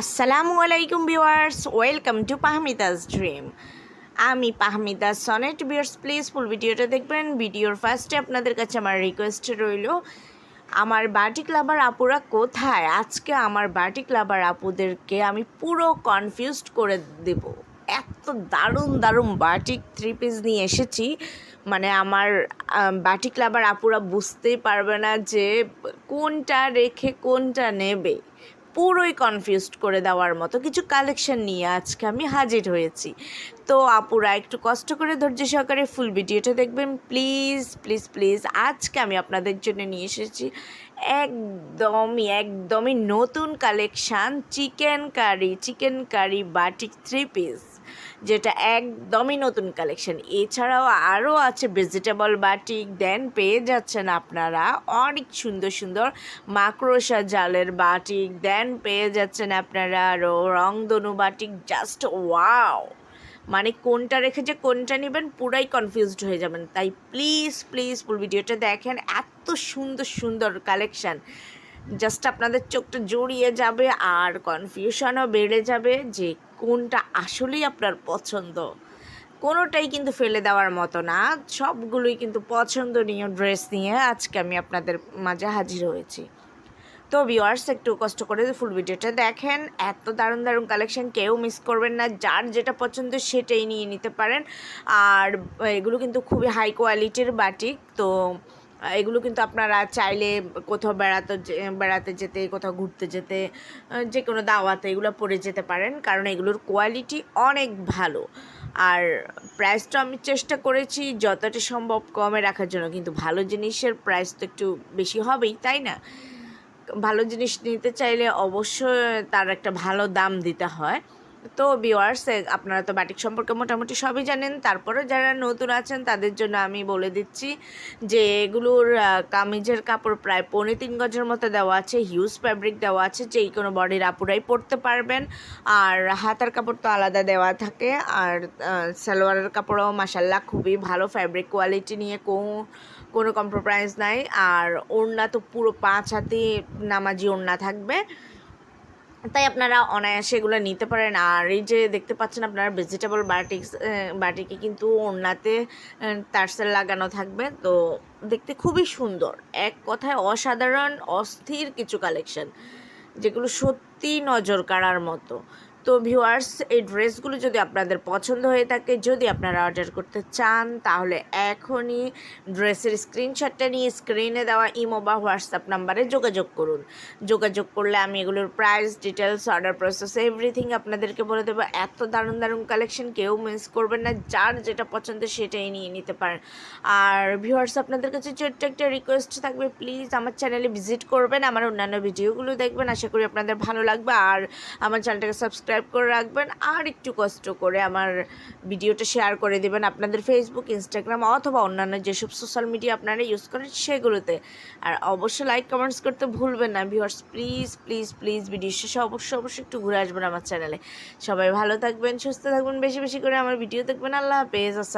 আসসালামু আলাইকুম viewers welcome to Pahmidas dream. আমি Pahmida Sonet. Viewers please full ভিডিওটা দেখবেন। ভিডিওর ফার্স্টে আপনাদের কাছে আমার রিকোয়েস্ট রইল আমার বাটিক লাভার আপুরা কোথায়? আজকে আমার বাটিক লাভার আপুদেরকে আমি পুরো কনফিউজড করে দেব। এত দারুণ দারুণ বাটিক থ্রি পিস নিয়ে এসেছি। মানে আমার আম, বাটিক লাভার আপুরা বুঝতেই পারবে না যে কোনটা রেখে কোনটা নেবে। পুরোই কনফিউজড করে দেওয়ার মতো কিছু কালেকশন নিয়ে আজকে আমি হাজির হয়েছি। তো আপুরা একটু কষ্ট করে ধৈর্য সহকারে ফুল ভিডিওটা দেখবেন। প্লিজ প্লিজ প্লিজ আজকে আমি আপনাদের জন্য নিয়ে এসেছি একদমই একদমই নতুন collection chicken curry chicken curry batik three piece যেটা একদমই নতুন কালেকশন এছাড়াও আরও আছে ভেজিটেবল বাটিক দেন পেয়ে যাচ্ছেন আপনারা অনেক সুন্দর সুন্দর মাকড়সা জালের বাটিক দেন পেয়ে যাচ্ছেন আপনারা আরও রংধনু বাটিক জাস্ট ওয়াও মানে কোনটা রেখে যে কোনটা নেবেন পুরাই কনফিউজড হয়ে যাবেন। তাই প্লিজ প্লিজ ফুল ভিডিওটা দেখেন, এত সুন্দর সুন্দর কালেকশান জাস্ট আপনাদের চোখটা জড়িয়ে যাবে আর কনফিউশনও বেড়ে যাবে যে কোনটা আসলেই আপনার পছন্দ? কোনোটাই কিন্তু ফেলে দেওয়ার মতো না। সবগুলোই কিন্তু পছন্দনীয় ড্রেস নিয়ে আজকে আমি আপনাদের মাঝে হাজির হয়েছি। তো ভিউয়ার্স একটু কষ্ট করে ফুল ভিডিওটা দেখেন। এত দারুণ দারুণ কালেকশন কেউ মিস করবেন না। যার যেটা পছন্দ সেটাই নিয়ে নিতে পারেন। আর এগুলো কিন্তু খুবই হাই কোয়ালিটির বাটিক তো এগুলো কিন্তু আপনারা চাইলে কোথাও বেড়াতে বেড়াতে যেতে, কোথাও ঘুরতে যেতে যে কোনো দাওয়াতে এগুলো পরে যেতে পারেন, কারণ এগুলোর কোয়ালিটি অনেক ভালো। আর প্রাইসটা আমি চেষ্টা করেছি যতটা সম্ভব কমে রাখার জন্য, কিন্তু ভালো জিনিসের প্রাইস তো একটু বেশি হবেই, তাই না? ভালো জিনিস নিতে চাইলে অবশ্যই তার একটা ভালো দাম দিতে হয়। তো ভিওয়ার্স আপনারা তো বাটিক সম্পর্কে মোটামুটি সবই জানেন। তারপরে যারা নতুন আছেন, তাদের জন্য আমি বলে দিচ্ছি যে এগুলোর কামিজের কাপড় প্রায় পৌনে তিন গজের মতো দেওয়া আছে হিউজ ফ্যাব্রিক দেওয়া আছে, যেই কোনো বডির আপুরাই পরতে পারবেন। আর হাতার কাপড় তো আলাদা দেওয়া থাকে, আর সালোয়ারের কাপড়ও মাসাল্লাহ খুবই ভালো ফ্যাব্রিক কোয়ালিটি নিয়ে কোন, কোনো কম্প্রোমাইজ নাই। আর ওড়না তো পুরো পাঁচ হাতে নামাজি ওড়না থাকবে। তাই আপনারা অনায়াসে এগুলো নিতে পারেন। আর এই যে দেখতে পাচ্ছেন আপনারা ভেজিটেবল বাটিক্স বাটিকে কিন্তু ওড়নাতে তারসেল লাগানো থাকবে। তো দেখতে খুবই সুন্দর। এক কথায় অসাধারণ, অস্থির কিছু কালেকশন যেগুলো সত্যি নজর কাড়ার মতো। তো ভিউয়ার্স এই ড্রেসগুলো যদি আপনাদের পছন্দ হয়ে থাকে, যদি আপনারা অর্ডার করতে চান, তাহলে এখনই ড্রেসের স্ক্রিনশটটা নিয়ে স্ক্রিনে দেওয়া ইমো বা হোয়াটসঅ্যাপ নাম্বারে যোগাযোগ করুন। যোগাযোগ করলে আমি এগুলোর price details order process everything আপনাদেরকে বলে দেবো। এত দারুণ দারুণ কালেকশন কেউ মিস করবেন না, যার যেটা পছন্দ সেটাই নিয়ে নিতে পারেন। আর ভিউয়ার্স আপনাদের কাছে ছোট্ট একটা রিকোয়েস্ট থাকবে প্লিজ আমার চ্যানেলে ভিজিট করবেন, আমার অন্যান্য ভিডিওগুলো দেখবেন। আশা করি আপনাদের ভালো লাগবে। আর আমার চ্যানেলটাকে সাবস্ক্রাইব করে রাখবেন আর একটু কষ্ট করে আমার ভিডিওটা শেয়ার করে দেবেন আপনাদের ফেসবুক ইনস্টাগ্রাম অথবা অন্যান্য যেসব সোশ্যাল মিডিয়া আপনারা ইউজ করেন সেগুলোতে। আর অবশ্যই লাইক কমেন্টস করতে ভুলবেন না viewers please please please video শেষে অবশ্যই অবশ্যই একটু ঘুরে আসবেন আমার চ্যানেলে সবাই ভালো থাকবেন, সুস্থ থাকবেন, বেশি বেশি করে আমার ভিডিও দেখবেন। আল্লাহ হাফেজ, আসসালাম